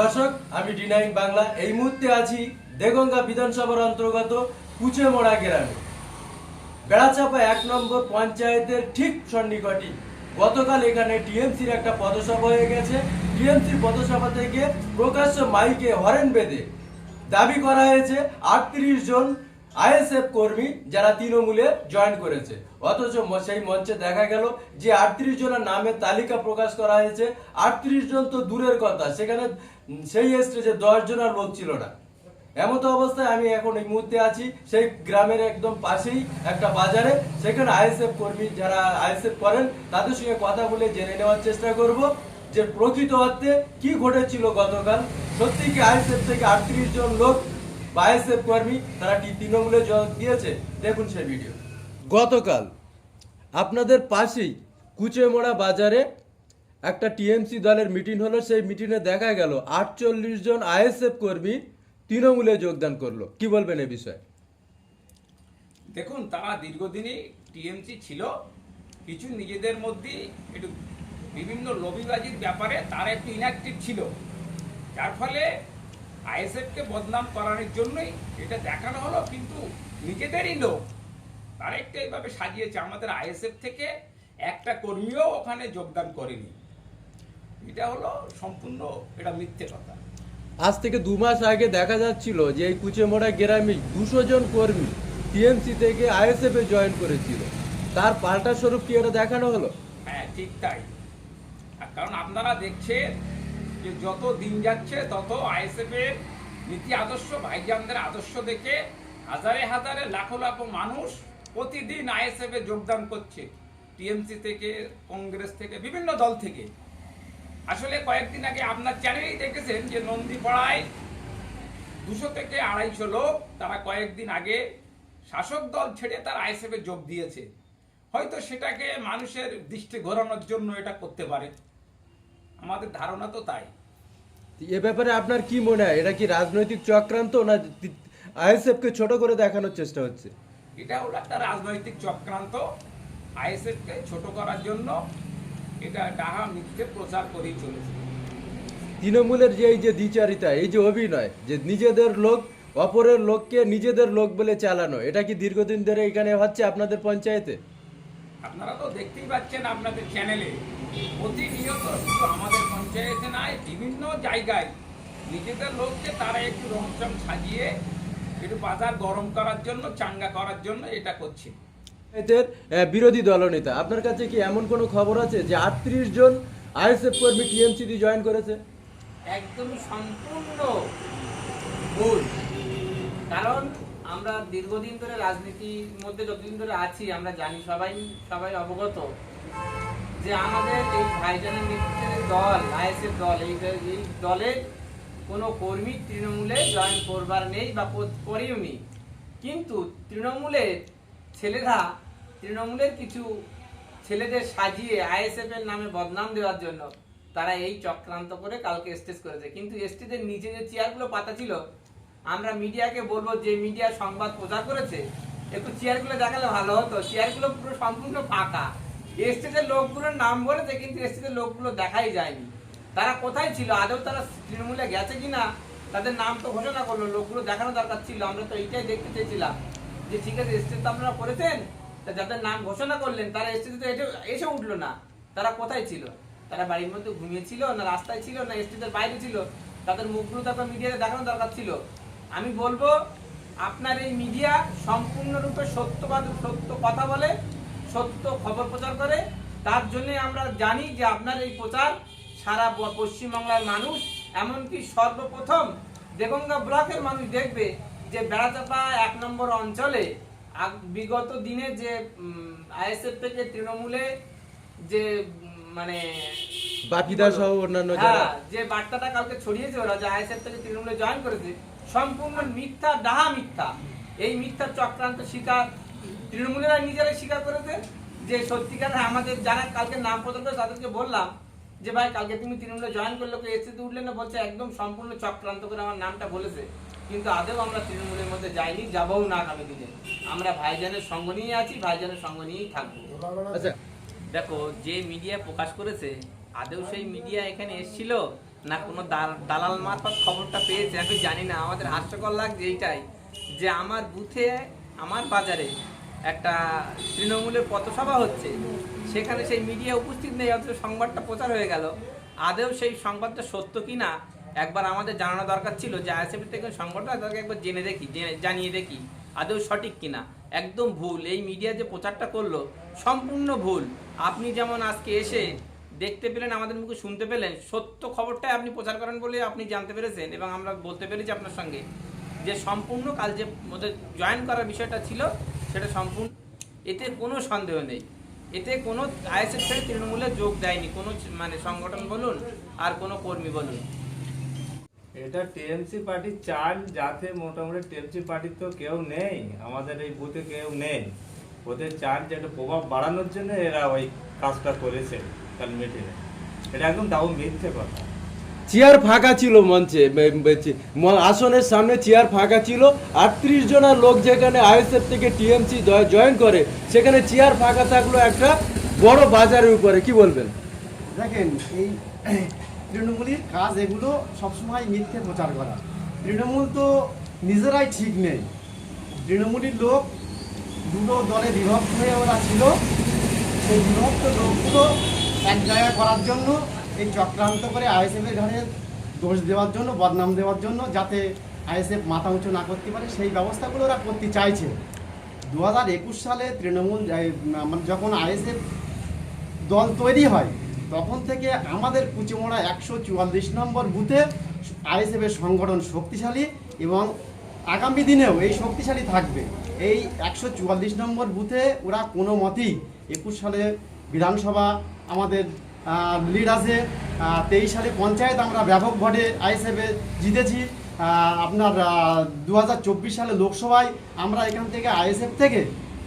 দর্শক, আমি D nine Bangla. এই মুহূর্তে আছি দেগঙ্গা বিধানসভার অন্তর্গত কুচেমোড়া গ্রামে। বেড়াচাপা এক নম্বর পঞ্চায়েতের ঠিক সন্নিকটই গতকাল এখানে টিএমসির একটা পদসভা হয়ে গেছে। টিএমসির পদসভা থেকে প্রকাশ্য মাইকে হরেন বেঁধে দাবি করা হয়েছে আটত্রিশ জন আইএসএফ কর্মী যারা তৃণমূলে জয়েন করেছে। অথচ সেই মঞ্চে দেখা গেল যে আটত্রিশ জনের নামের তালিকা প্রকাশ করা হয়েছে। আটত্রিশ জন তো দূরের কথা। সেখানে সেই স্টেজে দশ জনের লোক ছিল না। এমতো অবস্থায় আমি এখন এই মুহূর্তে আছি, সেই গ্রামের একদম পাশেই একটা বাজারে। সেখানে আইএসএফ কর্মী যারা আইএসএফ করেন, তাদের সঙ্গে কথা বলে জেনে নেওয়ার চেষ্টা করব যে প্রকৃত অর্থে কি ঘটেছিল গতকাল। সত্যি কি আইএসএফ থেকে আটত্রিশ জন লোক বা আইএসএফ কর্মী, তারা কি তৃণমূলে যোগ দিয়েছে? দেখুন সেই ভিডিও। গতকাল আপনাদের পাশেই কুচেমোড়া বাজারে একটা টিএমসি দলের মিটিং হলো, সেই মিটিংয়ে দেখা গেল, আটচল্লিশ জন আইএসএফ কর্মী তৃণমূলে যোগদান করল। কি বলবেন এ বিষয়ে? দেখুন, তারা দীর্ঘদিনই টিএমসি ছিল, কিছু নিজেদের মধ্যে একটু বিভিন্ন লবিবাজির ব্যাপারে তারা একটু ইনঅ্যাক্টিভ ছিল। যার ফলে আইএসএফকে বদনাম করানোর জন্যই এটা দেখানো হলো, কিন্তু নিজেদেরই লোক তারা একটু এইভাবে সাজিয়েছে। আমাদের আইএসএফ থেকে একটা কর্মীও ওখানে যোগদান করেনি। এটা হলো সম্পূর্ণ এটা মিথ্যে কথা। আজ থেকে দু মাস আগে দেখা যাচ্ছিল যে এই কুচেমোড়া গ্রামে দুশো জন কর্মী টিএমসি থেকে আইএসএফ এ জয়েন করেছিল। তার পাল্টা স্বরূপ কি এটা দেখানো হলো? হ্যাঁ ঠিক তাই। কারণ আপনারা দেখছেন যে যত দিন যাচ্ছে তত আইএসএফ এর নীতি আদর্শ ভাইজানদের আদর্শ দেখে হাজারে হাজারে লাখো লাখো মানুষ প্রতিদিন আইএসএফ এ যোগদান করছে। টিএমসি থেকে কংগ্রেস থেকে বিভিন্ন দল থেকে। আসলে কয়েকদিন আগে আপনার চ্যানেলেই দেখেছেন যে নন্দীপাড়ায় দুশো থেকে আড়াইশো লোক তারা কয়েকদিন আগে শাসক দল ছেড়ে তারা আইএসএফে যোগ দিয়েছে। হয়তো সেটাকে মানুষের দৃষ্টি ঘোরানোর জন্য এটা করতে পারে। আমাদের ধারণা তো তাই। এ ব্যাপারে আপনার কি মনে হয়? এটা কি রাজনৈতিক চক্রান্ত না আইএসএফ কে ছোট করে দেখানোর চেষ্টা হচ্ছে? এটা হলো একটা রাজনৈতিক চক্রান্ত। আইএসএফকে ছোট করার জন্য এটা ডাহা মিথ্যে প্রচার করেই চলেছে। তৃণমূলের যে এই যে দ্বিচারিতা এই যে অভিনয় যে নিজেদের লোক অপরের লোককে নিজেদের লোক বলে চালানো এটা কি দীর্ঘদিন ধরে এখানে হচ্ছে আপনাদের পঞ্চায়েতে? আপনারা তো দেখতেই পাচ্ছেন আপনাদের চ্যানেলে প্রতিনিয়ত শুধু আমাদের পঞ্চায়েতে নয় বিভিন্ন জায়গায় নিজেদের লোককে তারা একটু রমচম সাজিয়ে একটু বাজার গরম করার জন্য চাঙ্গা করার জন্য এটা করছে। আহ, বিরোধী দলনেতা আপনার কাছে কি এমন কোনো খবর আছে যে আটত্রিশ জন আইএসএফ কর্মী টিএমসি জয়েন করেছে? একদম সম্পূর্ণ ভুল। কারণ আমরা দীর্ঘদিন ধরে রাজনীতির মধ্যে যতদিন ধরে আছি আমরা জানি সবাই সবাই অবগত যে আমাদের এই ভাইজানের নেতৃত্বের দল আইএসএফ দল এই এই দলের কোনো কর্মী তৃণমূলে জয়েন করবার নেই বা কর- করেও নি কিন্তু তৃণমূলের ছেলেরা তৃণমূলের কিছু ছেলেদের সাজিয়ে আইএসএফ এর নামে বদনাম দেওয়ার জন্য তারা এই চক্রান্ত করে কালকে স্টেজ করেছে। কিন্তু স্টেজের নিচে যে চেয়ারগুলো পাতা ছিল, আমরা মিডিয়াকে বলব যে মিডিয়া সংবাদ প্রচার করেছে, একটু চেয়ারগুলো দেখালে ভালো হতো। চেয়ারগুলো পুরো সম্পূর্ণ ফাঁকা স্টেজের লোকগুলোর নাম বলেছে, কিন্তু স্টেজের লোকগুলো দেখাই যায়নি। তারা কোথায় ছিল? আদৌ তারা তৃণমূলে গেছে কিনা? তাদের নাম তো ঘোষণা করল, লোকগুলো দেখানো দরকার ছিল। আমরা তো এইটাই দেখতে চেয়েছিলাম। যে ঠিক আছে স্টেজ তো আপনারা করেছেন? তা যাদের নাম ঘোষণা করলেন, তারা স্টেজে তো এসে উঠল না। তারা কোথায় ছিল? তারা বাড়ির মধ্যে ঘুমিয়েছিল না রাস্তায় ছিল, না স্টেজের বাইরে ছিল? তাদের মুখগুলো তারপর মিডিয়াতে দেখানো দরকার ছিল। আমি বলব, আপনার এই মিডিয়া সম্পূর্ণরূপে সত্যবাদ, সত্য কথা বলে, সত্য খবর প্রচার করে। তার জন্যে আমরা জানি যে আপনার এই প্রচার সারা পশ্চিমবাংলার মানুষ, এমনকি সর্বপ্রথম দেগঙ্গা ব্লকের মানুষ দেখবে যে বেড়াচাপা এক নম্বর অঞ্চলে বিগত দিনে যে আইএসএফ থেকে তৃণমূলে যে মানে বাপিদা সহ অন্যান্য যারা। হ্যাঁ, যে বার্তাটা কালকে ছড়িয়েছে ওরা যে আইএসএফ থেকে তৃণমূলে জয়েন করেছে সম্পূর্ণ মিথ্যা ডাহা মিথ্যা। এই মিথ্যা চক্রান্ত শিকার তৃণমূলেরা নিজেরাই স্বীকার করেছে যে সত্যিকার আমাদের যারা কালকে নাম প্রদান করে তাদেরকে বললাম যে ভাই কালকে তুমি তৃণমূলে জয়েন করলে এসিতে উঠলে না বলছে একদম সম্পূর্ণ চক্রান্ত করে আমার নামটা বলেছে। কিন্তু আদেও আমরা তৃণমূলের মধ্যে যাইনি যাবও না আগামী দিনে। আমরা ভাইজানের সঙ্গ নিয়ে আছি ভাইজানের সঙ্গ নিয়েই থাকব। আচ্ছা। দেখো যে মিডিয়া প্রকাশ করেছে আদেও সেই মিডিয়া এখানে এসেছিল না কোনো দাল- দালাল মারফত খবরটা পেয়েছে? আমি জানি না আমাদের হাস্যকর লাগছে এইটাই যে আমার বুথে আমার বাজারে একটা তৃণমূলের পথসভা হচ্ছে। সেখানে সেই মিডিয়া উপস্থিত নেই অথচ সংবাদটা প্রচার হয়ে গেল। আদেও সেই সংবাদটা সত্য কি না একবার আমাদের জানানো দরকার ছিল যে আইএসএফ থেকে সংগঠন তাকে একবার জেনে দেখি, জেনে- জানিয়ে দেখি। আদৌ সঠিক কিনা? একদম ভুল। এই মিডিয়া যে প্রচারটা করল, সম্পূর্ণ ভুল। আপনি যেমন আজকে এসে দেখতে পেলেন, আমাদের মুখে শুনতে পেলেন, সত্য খবরটাই আপনি প্রচার করেন বলে আপনি জানতে পেরেছেন এবং আমরা বলতে পেরেছি আপনার সঙ্গে যে সম্পূর্ণ কাল যে ওদের জয়েন করার বিষয়টা ছিল, সেটা সম্পূর্ণ এতে কোনো সন্দেহ নেই। এতে কোনো আইএসএফ ছেড়ে তৃণমূলে যোগ দেয়নি। কোনো মানে সংগঠন বলুন আর কোনো কর্মী বলুন। এটা টিএমসি পার্টি চান যাতে মোটামুটি টিএমসি পার্টির তো কেউ নেই আমাদের এই বুথে কেউ নেই। ওদের চান যে একটা প্রভাব বাড়ানোর জন্য এরা ওই কাজটা করেছে কাল মিটিংয়ে এটা একদম দাও মিথ্যে কথা। চেয়ার ফাঁকা ছিল মঞ্চে আসনের সামনে চেয়ার ফাঁকা ছিল। আটত্রিশ জনের লোক যেখানে আইএসএফ থেকে টিএমসি জয়েন করে সেখানে চেয়ার ফাঁকা থাকল একটা বড় বাজারের উপরে কি বলবেন? দেখেন এই তৃণমূলের কাজ এগুলো সবসময় মিথ্যে প্রচার করা। তৃণমূল তো নিজেরাই ঠিক নেই। তৃণমূলের লোক, দুটো দলে বিভক্ত হয়ে ওরা ছিল। সেই বিভক্ত লোকগুলো এক জায়গায় করার জন্য, এই চক্রান্ত করে আইএসএফের ঘাড়ে দোষ দেওয়ার জন্য, বদনাম দেওয়ার জন্য, যাতে আইএসএফ মাথা উঁচু না করতে পারে, সেই ব্যবস্থাগুলো ওরা করতে চাইছে। দু হাজার একুশ সালে তৃণমূল মানে যখন আইএসএফ দল তৈরি হয় তখন থেকে আমাদের কুচিমোড়া একশো চুয়াল্লিশ নম্বর বুথে আইএসএফের সংগঠন শক্তিশালী এবং আগামী দিনেও এই শক্তিশালী থাকবে। এই একশো চুয়াল্লিশ নম্বর বুথে ওরা কোনো মতেই একুশ সালে বিধানসভা আমাদের লিড আছে। তেইশ সালে পঞ্চায়েত আমরা ব্যাপক ভোটে আইএসএফে জিতেছি। আপনার দু হাজার চব্বিশ সালে লোকসভায় আমরা এখান থেকে আইএসএফ থেকে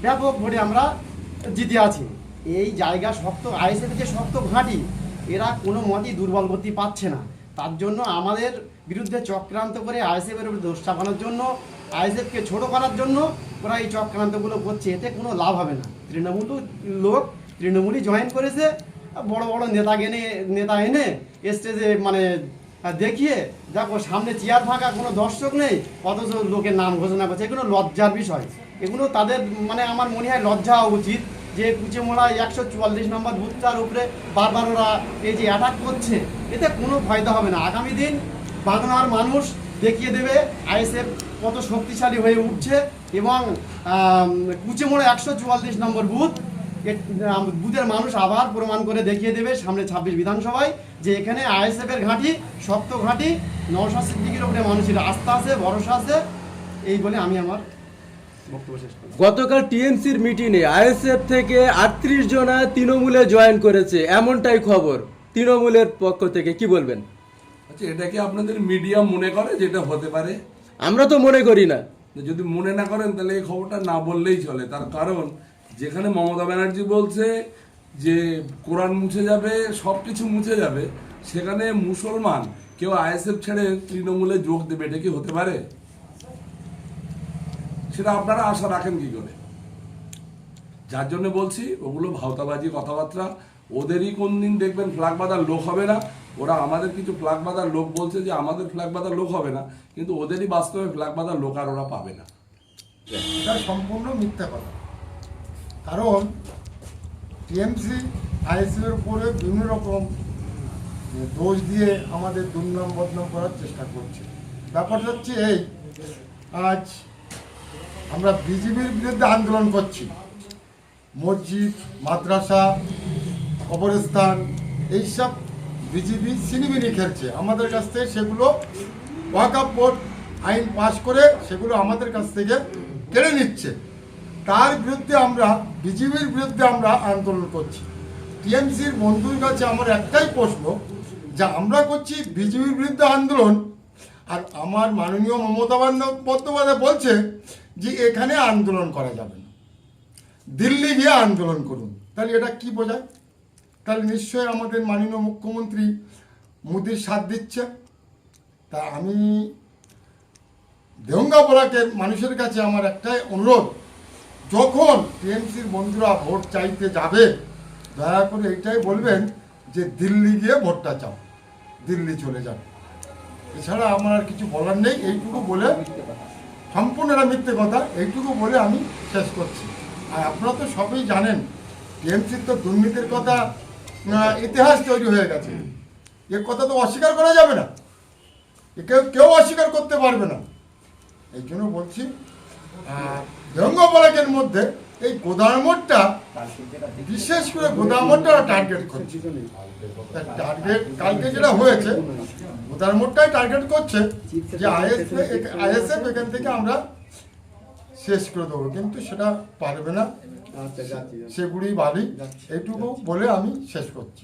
ব্যাপক ভোটে আমরা জিতে আছি। এই জায়গা শক্ত, আইএসএফ যে শক্ত ঘাঁটি, এরা কোনো মতেই দুর্বল গতি পাচ্ছে না। তার জন্য আমাদের বিরুদ্ধে চক্রান্ত করে আইএসএফের উপর দোষ চাপানোর জন্য আইএসএফকে ছোট করার জন্য ওরা এই চক্রান্তগুলো করছে। এতে কোনো লাভ হবে না। তৃণমূল লোক, তৃণমূলই জয়েন করেছে। বড় বড় নেতা এনে নেতা এনে স্টেজে মানে দেখিয়ে, দেখো সামনে চেয়ার ফাঁকা, কোনো দর্শক নেই, অথচ লোকের নাম ঘোষণা করছে। এগুলো লজ্জার বিষয়। এগুলো তাদের মানে আমার মনে হয় লজ্জা হওয়া উচিত। যে কুচিমোড়া একশো চুয়াল্লিশ নম্বর বুথটার উপরে বারবার ওরা এই যে অ্যাটাক করছে, এতে কোনো ফায়দা হবে না। আগামী দিন বাংলার মানুষ দেখিয়ে দেবে, আইএসএফ কত শক্তিশালী হয়ে উঠছে এবং কুচিমোড়া একশো চুয়াল্লিশ নম্বর বুথ বুথের মানুষ আবার প্রমাণ করে দেখিয়ে দেবে সামনে ছাব্বিশ বিধানসভায় যে এখানে আইএসএফ এর ঘাঁটি, শক্ত ঘাঁটি নওশা সিদ্দিকির উপরে মানুষের আস্থা আছে, ভরসা আছে। এই বলে আমি আমার গতকাল টিএমসির মিটিংয়ে আইএসএফ থেকে আটত্রিশ জনা তৃণমূলে জয়েন করেছে এমনটাই খবর। তৃণমূলের পক্ষ থেকে কি বলবেন? আচ্ছা এটা কি আপনাদের মিডিয়া মনে করে যেটা হতে পারে? আমরা তো মনে করি না। যদি মনে না করেন তাহলে এই খবরটা না বললেই চলে। তার কারণ যেখানে মমতা ব্যানার্জি বলছে যে কোরআন মুছে যাবে সব কিছু মুছে যাবে সেখানে মুসলমান কেউ আইএসএফ ছেড়ে তৃণমূলে যোগ দেবে এটা কি হতে পারে? সেটা আপনারা আশা রাখেন কি করে? যার জন্য বলছি, ওগুলো ভাওতাবাজি কথাবার্তা, ওদেরই কোন দিন দেখবেন ফ্ল্যাগ বাঁধার লোক হবে না। ওরা আমাদের কিছু ফ্ল্যাগ বাঁধার লোক বলছে যে, আমাদের ফ্ল্যাগ বাঁধার লোক হবে না। কিন্তু ওদেরই বাস্তবে ফ্ল্যাগ বাঁধার লোক আর ওরা পাবে না। এটা সম্পূর্ণ মিথ্যা কথা। কারণ টিএমসি আইএসএর উপরে বিভিন্ন রকম দোষ দিয়ে আমাদের দুর্নাম বদনাম করার চেষ্টা করছে। ব্যাপারটা হচ্ছে এই, আজ আমরা বিজেপির বিরুদ্ধে আন্দোলন করছি। মসজিদ, মাদ্রাসা, কবরস্থান, এইসব বিজেপি সিনিমিনি খেলছে। আমাদের কাছ থেকে সেগুলো ওয়াকাপ বোর্ড আইন পাশ করে সেগুলো আমাদের কাছ থেকে কেড়ে নিচ্ছে। তার বিরুদ্ধে আমরা বিজেপির বিরুদ্ধে আমরা আন্দোলন করছি। টিএমসির বন্ধুর কাছে আমার একটাই প্রশ্ন যে আমরা করছি বিজেপির বিরুদ্ধে আন্দোলন। আর আমার মাননীয় মমতা বন্দ্যোপাধ্যায় বলছে যে এখানে আন্দোলন করা যাবে না। দিল্লি গিয়ে আন্দোলন করুন। তাহলে এটা কি বোঝায়? তাহলে নিশ্চয়ই আমাদের মাননীয় মুখ্যমন্ত্রী মোদির সাথ দিচ্ছে। তা আমি দেহঙ্গা বলাকের মানুষের কাছে আমার একটাই অনুরোধ, যখন টিএমসির বন্ধুরা ভোট চাইতে যাবে, দয়া করে এটাই বলবেন যে দিল্লি গিয়ে ভোটটা চাও, দিল্লি চলে যান এছাড়া আমার আর কিছু বলার নেই, এইটুকু বলে সম্পূর্ণ এটা মিথ্যে কথা, এইটুকু বলে আমি শেষ করছি। আর আপনারা তো সবই জানেন টিএমসির তো দুর্নীতির কথা ইতিহাস তৈরি হয়ে গেছে। এ কথা তো অস্বীকার করা যাবে না। কেউ কেউ অস্বীকার করতে পারবে না। এই জন্য বলছি দেহঙ্গপালাকের মধ্যে এই গোদামোটটা বিশেষ করে গোদামোটটা টার্গেট করছে। টার্গেট কালকে যেটা হয়েছে গোদামোটটাই টার্গেট করছে যে আইএসএফ আইএসএফ এখান থেকে আমরা শেষ করে দেবো কিন্তু সেটা পারবে না। সেগুলি বাড়ি। এটুকু বলে আমি শেষ করছি।